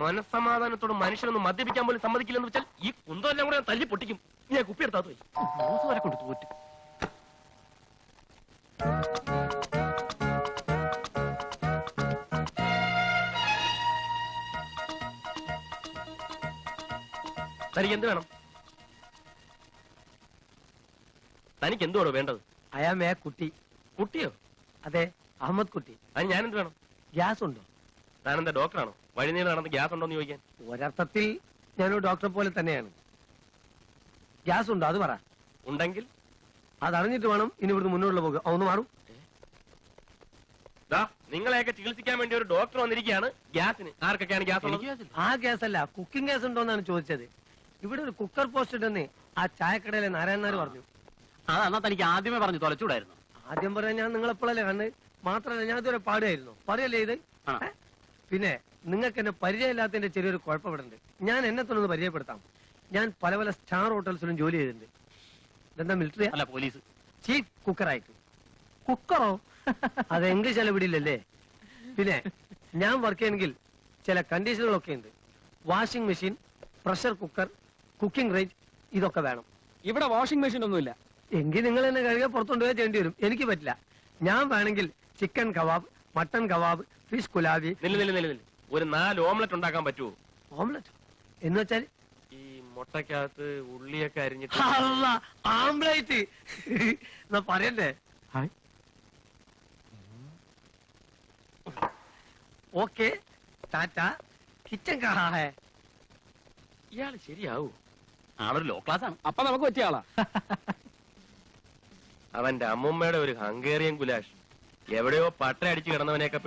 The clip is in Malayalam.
മനസ്സമാധാനത്തോട് മനുഷ്യനൊന്നും മദ്യപിക്കാൻ പോലും സമ്മതിക്കില്ലെന്ന് വെച്ചാൽ ഈ കുന്തം എല്ലാം കൂടെ ഞാൻ തല്ലി പൊട്ടിക്കും. ഞാൻ കുപ്പി എടുത്താ പോയി. ജ്യൂസ് വരെ കൊണ്ട് തോറ്റു. തനിക്ക് എന്ത് വേണം? തനിക്ക് എന്തുവാണോ വേണ്ടത്? അയാമേ കുട്ടി. കുട്ടിയോ? അതെ അഹമ്മദ് കുട്ടി. അത് ഞാൻ എന്ത് വേണം? ഗ്യാസ് ഉണ്ടോ താനെന്താ ഡോക്ടറാണോ? വഴിനീള നടന്ന് ഗ്യാസ് ഉണ്ടോ എന്ന് ചോദിക്കാൻ. ഒരർത്ഥത്തിൽ ഞാനൊരു ഡോക്ടറെ പോലെ തന്നെയാണ്. ഗ്യാസ് ഉണ്ടോ അത് പറ. ഉണ്ടെങ്കിൽ? അതറിഞ്ഞിട്ട് വേണം ഇനി ഇവിടുന്ന് മുന്നോട്ടുള്ള പോകുക. ഒന്ന് മാറും. ദാ നിങ്ങളെയൊക്കെ ചികിത്സിക്കാൻ വേണ്ടി ഒരു ഡോക്ടർ വന്നിരിക്കുകയാണ്. ഗ്യാസിന്. ആർക്കൊക്കെയാണ് ഗ്യാസ് ഉള്ളത്? ആ ഗ്യാസ് അല്ല കുക്കിംഗ് ഗ്യാസ് ഉണ്ടോ എന്നാണ് ചോദിച്ചത്. ഇവിടെ ഒരു കുക്കർ പോസ്റ്റ് ഉണ്ടെന്ന് ആ ചായക്കടയിലെ നാരായണനാർ പറഞ്ഞു. ആ എന്നാ തനിക്ക് ആദ്യമേ പറഞ്ഞു തൊലച്ചൂടായിരുന്നു. ആദ്യം പറയാൻ ഞാൻ നിങ്ങളെപ്പോഴല്ലേ കണ്ട് മാത്രമല്ല ഞാൻ ഇതുവരെ പാടുമായിരുന്നു പറയല്ലേ ഇത്? ആ. പിന്നെ നിങ്ങൾക്ക് എന്നെ പരിചയമില്ലാത്തതിന്റെ ചെറിയൊരു കുഴപ്പപ്പെടുന്നുണ്ട് ഞാൻ എന്നെ തന്നെ ഒന്ന് പരിചയപ്പെടുത്താം. ഞാൻ പല പല സ്റ്റാർ ഹോട്ടൽസിലും ജോലി ചെയ്തിട്ടുണ്ട്. ഇതെന്താ മിലിറ്ററി അല്ല പോലീസ് ചീഫ് കുക്കറായിട്ട് കുക്കറോ അത് ഇംഗ്ലീഷ് അല്ല വിടില്ലല്ലേ പിന്നെ ഞാൻ വർക്ക് ചെയ്യണമെങ്കിൽ ചില കണ്ടീഷനുകളൊക്കെ ഉണ്ട്. Washing machine pressure cooker cooking range ഇതൊക്കെ വേണം. ഇവിടെ വാഷിംഗ് മെഷീൻ ഒന്നുമില്ല. എങ്കിൽ നിങ്ങൾ എന്നെ കഴുകാൻ പുറത്തുകൊണ്ടുപോയി ചെയ്യേണ്ടി വരും. എനിക്ക് പറ്റില്ല. ഞാൻ വേണമെങ്കിൽ chicken kebab mutton kebab fish കുലാബി നില നില നില നില ഒരു നാല് ഓംലെറ്റ് ഉണ്ടാക്കാൻ പറ്റുമോ ഓംലെറ്റ്? എന്ന് വെച്ചാൽ ഈ മുട്ടക്കകത്ത് ഉള്ളിയൊക്കെ അരിഞ്ഞിട്ട് ആംബ്ലേറ്റ്. എന്നാ പറയണ്ടേ? ഓക്കെ. ടാറ്റ. കിച്ചൻ ഹേ ഇയാൾ ശരിയാവൂ? ആളൊരു ലോ ക്ലാസ് ആണ്. അപ്പൊ നമുക്ക് പറ്റിയ ആളാ. അവന്റെ അമ്മുമ്മയുടെ ഒരു ഹംഗേറിയൻ ഗുലാഷ് എവിടെയോ പട്ട അടിച്ചു കിടന്നവനെയൊക്കെ